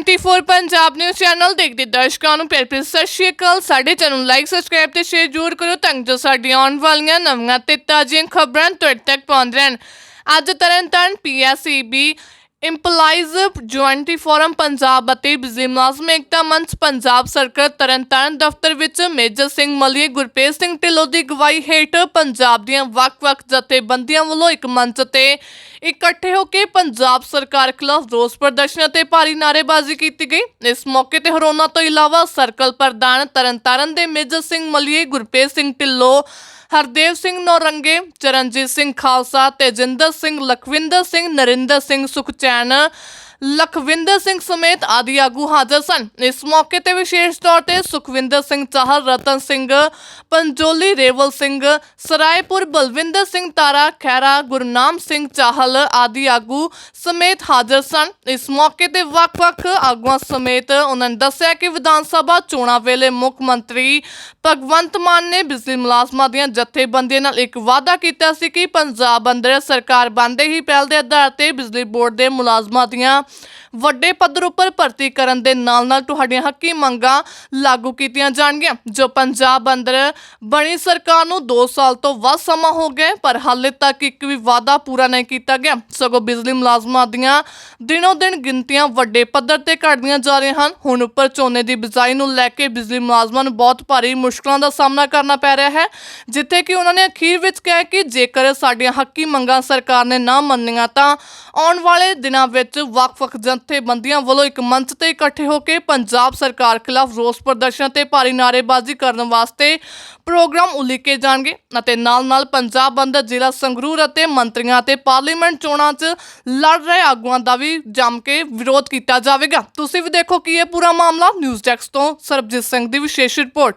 24 Punjab news channel ਦੇਖਦੇ ਦਰਸ਼ਕਾਂ ਨੂੰ ਪਿਆਰ ਭਰੀ ਸਤਿ ਸ਼੍ਰੀ ਅਕਾਲ। ਸਾਡੇ ਚੈਨਲ ਨੂੰ ਲਾਈਕ ਸਬਸਕ੍ਰਾਈਬ ਤੇ ਸ਼ੇਅਰ ਜ਼ਰੂਰ ਕਰੋ ਤਾਂ ਜੋ ਸਾਡੀਆਂ ਆਉਣ ਵਾਲੀਆਂ ਨਵੀਆਂ ਤੇ ਤਾਜ਼ੀਆਂ ਖਬਰਾਂ ਤੁਹਾਡੇ ਤੱਕ ਪਹੁੰਚ ਰਹਿਣ। ਅੱਜ Tarn Taran PSEB employees joint forum Punjab ਅਤੇ ਬਿਜ਼ਲੀ ਮੁਲਾਜ਼ਮ ਏਕਤਾ ਮੰਚ ਪੰਜਾਬ ਸਰਕਲ ਤਰਨਤਾਰਨ ਦਫ਼ਤਰ ਵਿੱਚ ਮੇਜਰ ਸਿੰਘ ਮਲੀਏ ਗੁਰਪ੍ਰੀਤ ਸਿੰਘ ਢਿੱਲੋਂ ਦੀ ਅਗਵਾਈ ਹੇਠ ਪੰਜਾਬ ਦੀਆਂ ਵੱਖ-ਵੱਖ ਜਥੇਬੰਦੀਆਂ ਵੱਲੋਂ ਇੱਕ ਮੰਚ ਤੇ ਇਕੱਠੇ ਹੋ ਕੇ ਪੰਜਾਬ ਸਰਕਾਰ ਖਿਲਾਫ ਰੋਸ ਪ੍ਰਦਰਸ਼ਨ ਅਤੇ ਭਾਰੀ ਨਾਅਰੇਬਾਜ਼ੀ ਕੀਤੀ ਗਈ। ਇਸ ਮੌਕੇ ਤੇ ਹਰੋਨਾ ਤੋਂ ਇਲਾਵਾ ਸਰਕਲ ਪ੍ਰਧਾਨ ਤਰਨਤਾਰਨ ਦੇ ਮੇਜਰ ਸਿੰਘ ਮਲੀਏ ਗੁਰਪ੍ਰੀਤ ਸਿੰਘ ਢਿੱਲੋਂ ਹਰਦੇਵ ਸਿੰਘ ਨੌਰੰਗੇ ਚਰਨਜੀਤ ਸਿੰਘ ਖਾਲਸਾ ਤੇਜਿੰਦਰ ਸਿੰਘ ਲਖਵਿੰਦਰ ਸਿੰਘ ਨਰਿੰਦਰ ਸਿੰਘ ਸੁਖਚੈਨ ਲਖਵਿੰਦਰ ਸਿੰਘ ਸਮੇਤ ਆਦਿ ਆਗੂ ਹਾਜ਼ਰ ਸਨ। ਇਸ ਮੌਕੇ ਤੇ ਵਿਸ਼ੇਸ਼ ਤੌਰ ਤੇ ਸੁਖਵਿੰਦਰ ਸਿੰਘ ਚਾਹਲ, ਰਤਨ ਸਿੰਘ, ਪੰਜੋਲੀ, ਰੇਵਲ ਸਿੰਘ, ਸਰਾਏਪੁਰ, ਬਲਵਿੰਦਰ ਸਿੰਘ ਤਾਰਾ ਖੈਰਾ ਗੁਰਨਾਮ ਸਿੰਘ ਚਾਹਲ ਆਦਿ ਆਗੂ ਸਮੇਤ ਹਾਜ਼ਰ ਸਨ। ਇਸ ਮੌਕੇ ਤੇ ਵੱਖ-ਵੱਖ ਆਗੂਆਂ ਸਮੇਤ ਉਹਨਾਂ ਨੇ ਦੱਸਿਆ ਕਿ ਵਿਧਾਨ ਸਭਾ ਚੋਣਾਂ ਵੇਲੇ ਮੁੱਖ ਮੰਤਰੀ ਭਗਵੰਤ ਮਾਨ ਨੇ ਬਿਜਲੀ ਮੁਲਾਜ਼ਮਾਂ ਦੀਆਂ ਜਥੇਬੰਦੀਆਂ ਨਾਲ ਇੱਕ ਵਾਅਦਾ ਕੀਤਾ ਸੀ ਕਿ ਪੰਜਾਬ ਅੰਦਰ ਸਰਕਾਰ ਬੰਦੇ ਹੀ ਪਹਿਲ ਦੇ ਆਧਾਰ ਤੇ ਬਿਜਲੀ ਬੋਰਡ ਦੇ ਮੁਲਾਜ਼ਮਾਂ ਦੀਆਂ ਵੱਡੇ ਪੱਧਰ ਉੱਪਰ ਭਰਤੀ ਕਰਨ ਦੇ ਨਾਲ-ਨਾਲ ਤੁਹਾਡੀਆਂ ਹੱਕੀ ਮੰਗਾਂ ਲਾਗੂ ਕੀਤੀਆਂ ਜਾਣਗੀਆਂ। ਜੋ ਪੰਜਾਬ ਅੰਦਰ ਬਣੀ ਸਰਕਾਰ ਨੂੰ 2 ਸਾਲ ਤੋਂ ਵੱਧ ਸਮਾਂ ਹੋ ਗਿਆ ਪਰ ਹਾਲੇ ਤੱਕ ਇੱਕ ਵੀ ਵਾਅਦਾ ਪੂਰਾ ਨਹੀਂ ਕੀਤਾ ਗਿਆ। ਸਗੋਂ ਬਿਜਲੀ ਮੁਲਾਜ਼ਮਾਂ ਦੀਆਂ ਦਿਨੋ ਦਿਨ ਗਿਣਤੀਆਂ ਵੱਡੇ ਪੱਧਰ ਤੇ ਘਟਦੀਆਂ ਜਾ ਰਹੀਆਂ ਹਨ। ਹੁਣ ਉੱਪਰ ਝੋਨੇ ਦੀ ਬਿਜਾਈ ਨੂੰ ਲੈ ਕੇ ਬਿਜਲੀ ਮੁਲਾਜ਼ਮਾਂ ਨੂੰ ਬਹੁਤ ਭਾਰੀ ਮੁਸ਼ਕਲਾਂ ਦਾ ਸਾਹਮਣਾ ਕਰਨਾ ਪੈ ਰਿਹਾ ਹੈ, ਜਿੱਥੇ ਕਿ ਉਹਨਾਂ ਨੇ ਅਖੀਰ ਵਿੱਚ ਕਿਹਾ ਕਿ ਜੇਕਰ ਸਾਡੀਆਂ ਹੱਕੀ ਮੰਗਾਂ ਸਰਕਾਰ ਨੇ ਨਾ ਮੰਨੀਆਂ ਤਾਂ ਆਉਣ ਵਾਲੇ ਦਿਨਾਂ ਵਿੱਚ ਵੱਖ-ਵੱਖ ਜਥੇਬੰਦੀਆਂ ਵੱਲੋਂ ਇੱਕ ਮੰਚ ਤੇ ਇਕੱਠੇ ਹੋ ਕੇ ਪੰਜਾਬ ਸਰਕਾਰ ਖਿਲਾਫ ਰੋਸ ਪ੍ਰਦਰਸ਼ਨ ਤੇ ਭਾਰੀ ਨਾਅਰੇਬਾਜ਼ੀ ਕਰਨ ਵਾਸਤੇ ਪ੍ਰੋਗਰਾਮ ਉਲੀਕੇ ਜਾਣਗੇ ਅਤੇ ਨਾਲ-ਨਾਲ ਪੰਜਾਬ ਅੰਦਰ ਜ਼ਿਲ੍ਹਾ ਸੰਗਰੂਰ ਅਤੇ ਮੰਤਰੀਆਂ ਅਤੇ ਪਾਰਲੀਮੈਂਟ ਚੋਣਾਂ 'ਚ ਲੜ ਰਹੇ ਆਗੂਆਂ ਦਾ ਵੀ ਜੰਮ ਕੇ ਵਿਰੋਧ ਕੀਤਾ ਜਾਵੇਗਾ। ਤੁਸੀਂ ਵੀ ਦੇਖੋ ਕੀ ਇਹ ਪੂਰਾ ਮਾਮਲਾ। ਨਿਊਜ਼ ਡੈਸਕ ਤੋਂ ਸਰਬਜੀਤ ਸਿੰਘ ਦੀ ਵਿਸ਼ੇਸ਼ ਰਿਪੋਰਟ।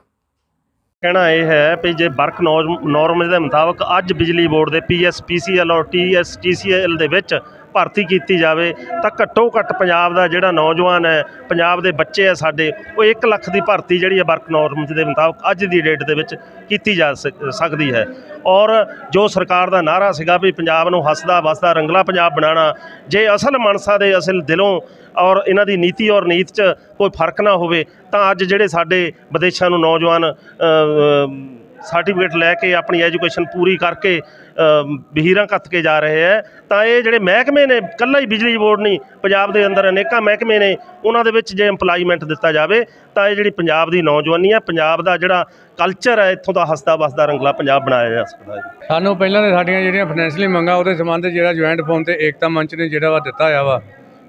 ਕਹਿਣਾ ਇਹ ਹੈ ਵੀ ਜੇ ਵਰਕ ਨੋਰਮ ਦੇ ਮੁਤਾਬਕ ਅੱਜ ਬਿਜਲੀ ਬੋਰਡ ਦੇ ਪੀਐਸਪੀਸੀਐਲ ਔਰ ਟੀਐਸਟੀਸੀਐਲ ਦੇ ਵਿੱਚ ਭਰਤੀ ਕੀਤੀ ਜਾਵੇ ਤਾਂ ਘੱਟੋ ਘੱਟ ਪੰਜਾਬ ਦਾ ਜਿਹੜਾ ਨੌਜਵਾਨ ਹੈ, ਪੰਜਾਬ ਦੇ ਬੱਚੇ ਆ ਸਾਡੇ, ਉਹ 1 ਲੱਖ ਦੀ ਭਰਤੀ ਜਿਹੜੀ ਹੈ ਵਰਕ ਨੋਰਮਸ ਦੇ ਮੁਤਾਬਕ ਅੱਜ ਦੀ ਡੇਟ ਦੇ ਵਿੱਚ ਕੀਤੀ ਜਾ ਸਕਦੀ ਹੈ। ਔਰ ਜੋ ਸਰਕਾਰ ਦਾ ਨਾਰਾ ਸੀਗਾ ਵੀ ਪੰਜਾਬ ਨੂੰ ਹੱਸਦਾ ਵਸਦਾ ਰੰਗਲਾ ਪੰਜਾਬ ਬਣਾਉਣਾ, ਜੇ ਅਸਲ ਮਨਸਾ ਦੇ ਅਸਲ ਦਿਲੋਂ ਔਰ ਇਹਨਾਂ ਦੀ ਨੀਤੀ ਔਰ ਨੀਤ 'ਚ ਕੋਈ ਫ਼ਰਕ ਨਾ ਹੋਵੇ, ਤਾਂ ਅੱਜ ਜਿਹੜੇ ਸਾਡੇ ਵਿਦੇਸ਼ਾਂ ਨੂੰ ਨੌਜਵਾਨ ਸਰਟੀਫਿਕੇਟ ਲੈ ਕੇ ਆਪਣੀ ਐਜੂਕੇਸ਼ਨ ਪੂਰੀ ਕਰਕੇ ਬਹੀਰਾਂ ਕੱਤ ਕੇ ਜਾ ਰਹੇ ਹੈ। ਤਾਂ ਇਹ ਜਿਹੜੇ ਮਹਿਕਮੇ ਨੇ, ਕੱਲਾ ਹੀ ਬਿਜਲੀ ਬੋਰਡ ਨਹੀਂ, ਪੰਜਾਬ ਦੇ ਅੰਦਰ ਅਨੇਕਾਂ ਮਹਿਕਮੇ ਨੇ, ਉਹਨਾਂ ਦੇ ਵਿੱਚ ਜੇ EMPLOYMENT ਦਿੱਤਾ ਜਾਵੇ, ਤਾਂ ਇਹ ਜਿਹੜੀ ਪੰਜਾਬ ਦੀ ਨੌਜਵਾਨੀ ਹੈ, ਪੰਜਾਬ ਦਾ ਜਿਹੜਾ ਕਲਚਰ ਹੈ, ਇੱਥੋਂ ਦਾ ਹੱਸਦਾ ਵਸਦਾ ਰੰਗਲਾ ਪੰਜਾਬ ਬਣਾਇਆ ਜਾ ਸਕਦਾ ਹੈ ਸਾਨੂੰ ਪਹਿਲਾਂ ਤੇ ਸਾਡੀਆਂ ਜਿਹੜੀਆਂ ਫਾਈਨੈਂਸ਼ੀਅਲੀ ਮੰਗਾਂ, ਉਹਦੇ ਸੰਬੰਧ ਜਿਹੜਾ ਜੁਆਇੰਟ ਫੋਨ ਤੇ ਏਕਤਾ ਮੰਚ ਨੇ ਜਿਹੜਾ ਵਾ ਦਿੱਤਾ ਹੋਇਆ ਵਾ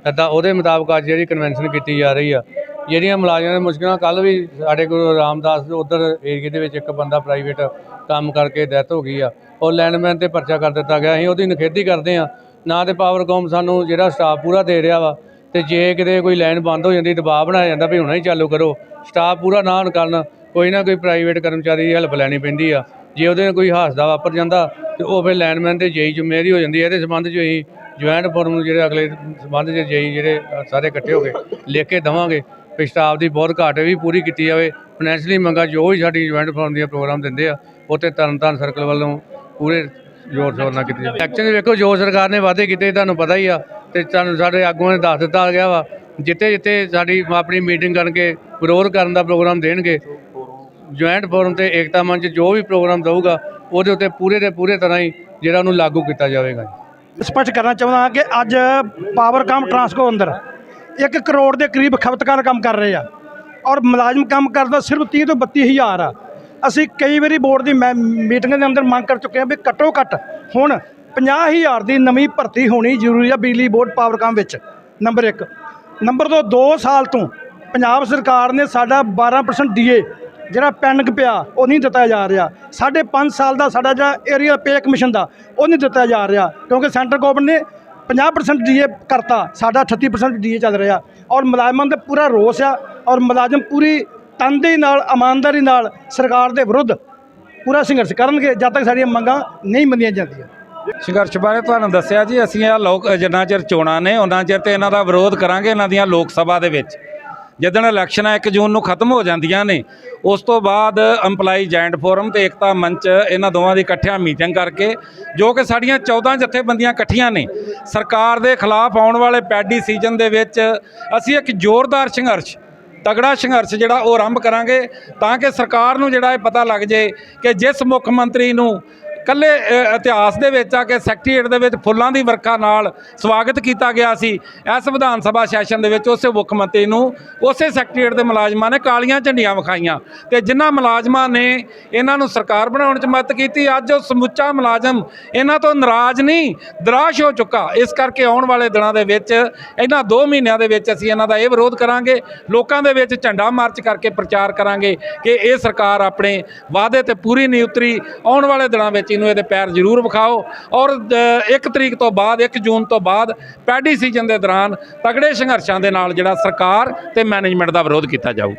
ਇੱਦਾਂ ਉਹਦੇ ਮੁਤਾਬਕ ਅੱਜ ਜਿਹੜੀ ਕਨਵੈਨਸ਼ਨ ਕੀਤੀ ਜਾ ਰਹੀ ਆ। ਜਿਹੜੀਆਂ ਮੁਲਾਜ਼ਮਾਂ ਦੀਆਂ ਮੁਸ਼ਕਲਾਂ ਕੱਲ ਵੀ ਸਾਡੇ ਗੁਰੂ ਰਾਮਦਾਸ ਉਧਰ ਏਰੀਏ ਦੇ ਵਿੱਚ ਇੱਕ ਬੰਦਾ ਪ੍ਰਾਈਵੇਟ ਕੰਮ ਕਰਕੇ ਡੈਥ ਹੋ ਗਈ ਆ। ਉਹ ਲੈਂਡਮੈਨ ਤੇ ਪਰਚਾ ਕਰ ਦਿੱਤਾ ਗਿਆ। ਅਸੀਂ ਉਹਦੀ ਨਿਖੇਧੀ ਕਰਦੇ ਆ ਨਾ ਤੇ ਪਾਵਰਕੌਮ ਸਾਨੂੰ ਜਿਹੜਾ ਸਟਾਫ ਪੂਰਾ ਦੇ ਰਿਹਾ ਵਾ ਤੇ ਜੇ ਕਿਤੇ ਕੋਈ ਲਾਈਨ ਬੰਦ ਹੋ ਜਾਂਦੀ, ਦਬਾਅ ਬਣਾਇਆ ਜਾਂਦਾ ਵੀ ਹੁਣੇ ਹੀ ਚਾਲੂ ਕਰੋ। ਸਟਾਫ ਪੂਰਾ ਨਾ ਹੋਣ ਕਾਰਨ। ਕੋਈ ਨਾ ਕੋਈ ਪ੍ਰਾਈਵੇਟ ਕਰਮਚਾਰੀ ਦੀ ਹੈਲਪ ਲੈਣੀ ਪੈਂਦੀ ਆ। ਜੇ ਉਹਦੇ ਨਾਲ ਕੋਈ ਹਾਦਸਾ ਵਾਪਰ ਜਾਂਦਾ ਤੇ ਉਹ ਫਿਰ ਲਾਈਨਮੈਨ ਤੇ ਜੇਈ ਜ਼ਿੰਮੇਵਾਰੀ ਹੋ ਜਾਂਦੀ ਹੈ ਇਹਦੇ ਸੰਬੰਧ 'ਚ ਅਸੀਂ ਜੁਆਇੰਟ ਫੋਰਮ ਨੂੰ ਜਿਹੜੇ ਅਗਲੇ ਸੰਬੰਧ 'ਚ ਜੇਈ ਜਿਹੜੇ ਸਾਰੇ ਇਕੱਠੇ ਹੋ ਕੇ ਲਿਖ ਕੇ ਦੇਵਾਂਗੇ। ਵੀ ਸਟਾਫ ਦੀ ਬਹੁਤ ਘਾਟ ਹੈ, ਵੀ ਪੂਰੀ ਕੀਤੀ ਜਾਵੇ। ਫਾਈਨੈਂਸ਼ਲੀ ਮੰਗਾਂ ਜੋ ਵੀ ਸਾਡੀ ਜੁਆਇੰਟ ਫੋਰਮ ਦੀਆਂ ਪ੍ਰੋਗਰਾਮ ਦਿੰਦੇ ਆ ਉਹ 'ਤੇ ਤਰਨਤਾਰਨ ਸਰਕਲ ਵੱਲੋਂ ਪੂਰੇ ਜ਼ੋਰ ਸ਼ੋਰ ਨਾਲ ਕੀਤੀ ਜਾਵੇ। ਐਕਚੁਅਲੀ ਵੇਖੋ, ਜੋ ਸਰਕਾਰ ਨੇ ਵਾਅਦੇ ਕੀਤੇ, ਤੁਹਾਨੂੰ ਪਤਾ ਹੀ ਆ, ਤੇ ਤੁਹਾਨੂੰ ਸਾਡੇ ਆਗੂਆਂ ਨੇ ਦੱਸ ਦਿੱਤਾ ਗਿਆ ਵਾ, ਜਿੱਥੇ ਜਿੱਥੇ ਸਾਡੀ ਆਪਣੀ ਮੀਟਿੰਗ ਕਰਕੇ ਵਿਰੋਧ ਕਰਨ ਦਾ ਪ੍ਰੋਗਰਾਮ ਦੇਣਗੇ ਜੁਆਇੰਟ ਫੋਰਮ ਤੇ ਏਕਤਾ ਮੰਚ ਜੋ ਵੀ ਪ੍ਰੋਗਰਾਮ ਦਊਗਾ, ਉਹਦੇ ਉੱਤੇ ਪੂਰੇ ਦੇ ਪੂਰੇ ਤਰ੍ਹਾਂ ਹੀ ਜਿਹੜਾ ਉਹਨੂੰ ਲਾਗੂ ਕੀਤਾ ਜਾਵੇਗਾ। ਸਪਸ਼ਟ ਕਰਨਾ ਚਾਹੁੰਦਾ ਹਾਂ ਕਿ ਅੱਜ ਪਾਵਰਕਾਮ ਟਰਾਂਸਕੋ ਅੰਦਰ। 1 ਕਰੋੜ ਦੇ ਕਰੀਬ ਖਪਤਕਾਰ ਕੰਮ ਕਰ ਰਹੇ ਆ। ਔਰ ਮੁਲਾਜ਼ਮ ਕੰਮ ਕਰਦਾ ਸਿਰਫ 30 ਤੋਂ 32 ਹਜ਼ਾਰ ਆ। ਅਸੀਂ ਕਈ ਵਾਰੀ ਬੋਰਡ ਦੀ ਮੈਂ ਮੀਟਿੰਗ ਦੇ ਅੰਦਰ ਮੰਗ ਕਰ ਚੁੱਕੇ ਹਾਂ ਵੀ ਘੱਟੋ ਘੱਟ ਹੁਣ 50 ਹਜ਼ਾਰ ਦੀ ਨਵੀਂ ਭਰਤੀ ਹੋਣੀ ਜ਼ਰੂਰੀ ਆ ਬਿਜਲੀ ਬੋਰਡ ਪਾਵਰਕਾਮ ਵਿੱਚ। ਨੰਬਰ 1 ਨੰਬਰ 2 2 ਸਾਲ ਤੋਂ ਪੰਜਾਬ ਸਰਕਾਰ ਨੇ ਸਾਡਾ 12% ਡੀਏ ਜਿਹੜਾ ਪੈਂਡਿੰਗ ਪਿਆ, ਉਹ ਨਹੀਂ ਦਿੱਤਾ ਜਾ ਰਿਹਾ। ਸਾਢੇ ਪੰਜ ਸਾਲ ਦਾ ਸਾਡਾ ਜਿਹੜਾ ਏਰੀਆ ਪੇ ਕਮਿਸ਼ਨ ਦਾ, ਉਹ ਨਹੀਂ ਦਿੱਤਾ ਜਾ ਰਿਹਾ ਕਿਉਂਕਿ ਸੈਂਟਰ ਗਵਰਨਮੈਂਟ ਨੇ 50% ਡੀਏ ਕਰਤਾ, ਸਾਡਾ 38% ਡੀਏ ਚੱਲ ਰਿਹਾ। ਔਰ ਮੁਲਾਜ਼ਮਾਂ ਦਾ ਪੂਰਾ ਰੋਸ ਆ, ਔਰ ਮੁਲਾਜ਼ਮ ਪੂਰੀ ਤਨਦੇਹੀ ਨਾਲ, ਇਮਾਨਦਾਰੀ ਨਾਲ ਸਰਕਾਰ ਦੇ ਵਿਰੁੱਧ ਪੂਰਾ ਸੰਘਰਸ਼ ਕਰਨਗੇ, ਜਦ ਤੱਕ ਸਾਡੀਆਂ ਮੰਗਾਂ ਨਹੀਂ ਮੰਨੀਆਂ ਜਾਂਦੀਆਂ। ਸੰਘਰਸ਼ ਬਾਰੇ ਤੁਹਾਨੂੰ ਦੱਸਿਆ ਜੀ, ਅਸੀਂ ਇਹ ਲੋਕ, ਜਿੰਨਾ ਚਿਰ ਚੋਣਾਂ ਨੇ ਉਹਨਾਂ ਚਿਰ ਤੇ ਇਹਨਾਂ ਦਾ ਵਿਰੋਧ ਕਰਾਂਗੇ, ਇਹਨਾਂ ਦੀਆਂ ਲੋਕ ਸਭਾ ਦੇ ਵਿੱਚ। ਜਦੋਂ ਇਲੈਕਸ਼ਨਾਂ 1 ਜੂਨ ਨੂੰ ਖਤਮ ਹੋ ਜਾਂਦੀਆਂ ਨੇ, ਉਸ ਤੋਂ ਬਾਅਦ EMPLOYE ਜੈਂਟ ਫੋਰਮ ਤੇ ਏਕਤਾ ਮੰਚ, ਇਹਨਾਂ ਦੋਵਾਂ ਦੀ ਇਕੱਠਿਆਂ ਮੀਟਿੰਗ ਕਰਕੇ, ਜੋ ਕਿ ਸਾਡੀਆਂ 14 ਜਥੇਬੰਦੀਆਂ ਇਕੱਠੀਆਂ ਨੇ, ਸਰਕਾਰ ਦੇ ਖਿਲਾਫ ਆਉਣ ਵਾਲੇ ਪੈਡੀ ਸੀਜ਼ਨ ਦੇ ਵਿੱਚ ਅਸੀਂ ਇੱਕ ਜ਼ੋਰਦਾਰ ਸੰਘਰਸ਼ ਤਗੜਾ ਸੰਘਰਸ਼ ਜਿਹੜਾ ਉਹ ਆਰੰਭ ਕਰਾਂਗੇ, ਤਾਂ ਕਿ ਸਰਕਾਰ ਨੂੰ ਜਿਹੜਾ ਇਹ ਪਤਾ ਲੱਗ ਜੇ ਕਿ ਜਿਸ ਮੁੱਖ ਮੰਤਰੀ ਨੂੰ ਕੱਲੇ ਇਤਿਹਾਸ ਦੇ ਵਿੱਚ ਆ ਕੇ ਸੈਕਟਰੀਏਟ ਦੇ ਵਿੱਚ ਫੁੱਲਾਂ ਦੀ ਵਰਖਾ ਨਾਲ ਸਵਾਗਤ ਕੀਤਾ ਗਿਆ ਸੀ। ਇਸ ਵਿਧਾਨ ਸਭਾ ਸੈਸ਼ਨ ਦੇ ਵਿੱਚ ਉਸੇ ਮੁੱਖ ਮੰਤਰੀ ਨੂੰ, ਉਸੇ ਸੈਕਟਰੀਏਟ ਦੇ ਮੁਲਾਜ਼ਮਾਂ ਨੇ ਕਾਲੀਆਂ ਝੰਡੀਆਂ ਵਿਖਾਈਆਂ। ਤੇ ਜਿਨ੍ਹਾਂ ਮੁਲਾਜ਼ਮਾਂ ਨੇ ਇਹਨਾਂ ਨੂੰ ਸਰਕਾਰ ਬਣਾਉਣ 'ਚ ਮਦਦ ਕੀਤੀ, ਅੱਜ ਉਹ ਸਮੁੱਚਾ ਮੁਲਾਜ਼ਮ ਇਹਨਾਂ ਤੋਂ ਨਾਰਾਜ਼ ਨਹੀਂ, ਦਰਾਸ਼ ਹੋ ਚੁੱਕਾ। ਇਸ ਕਰਕੇ ਆਉਣ ਵਾਲੇ ਦਿਨਾਂ ਦੇ ਵਿੱਚ, ਇਹਨਾਂ 2 ਮਹੀਨਿਆਂ ਦੇ ਵਿੱਚ ਅਸੀਂ ਇਹਨਾਂ ਦਾ ਇਹ ਵਿਰੋਧ ਕਰਾਂਗੇ। ਲੋਕਾਂ ਦੇ ਵਿੱਚ ਝੰਡਾ ਮਾਰਚ ਕਰਕੇ ਪ੍ਰਚਾਰ ਕਰਾਂਗੇ ਕਿ ਇਹ ਸਰਕਾਰ ਆਪਣੇ ਵਾਅਦੇ ਤੇ ਪੂਰੀ ਨਹੀਂ ਉਤਰੀ। ਆਉਣ ਵਾਲੇ ਦਿਨਾਂ ਵਿੱਚ ਨੂੰ ਇਹਦੇ ਪੈਰ ਜ਼ਰੂਰ ਵਿਖਾਓ। ਔਰ 1 ਤਰੀਕ ਤੋਂ ਬਾਅਦ 1 ਜੂਨ ਤੋਂ ਬਾਅਦ ਪੈਡੀ ਸੀਜ਼ਨ ਦੇ ਦੌਰਾਨ ਤਗੜੇ ਸੰਘਰਸ਼ਾਂ ਦੇ ਨਾਲ ਜਿਹੜਾ ਸਰਕਾਰ ਤੇ ਮੈਨੇਜਮੈਂਟ ਦਾ ਵਿਰੋਧ ਕੀਤਾ ਜਾਊ।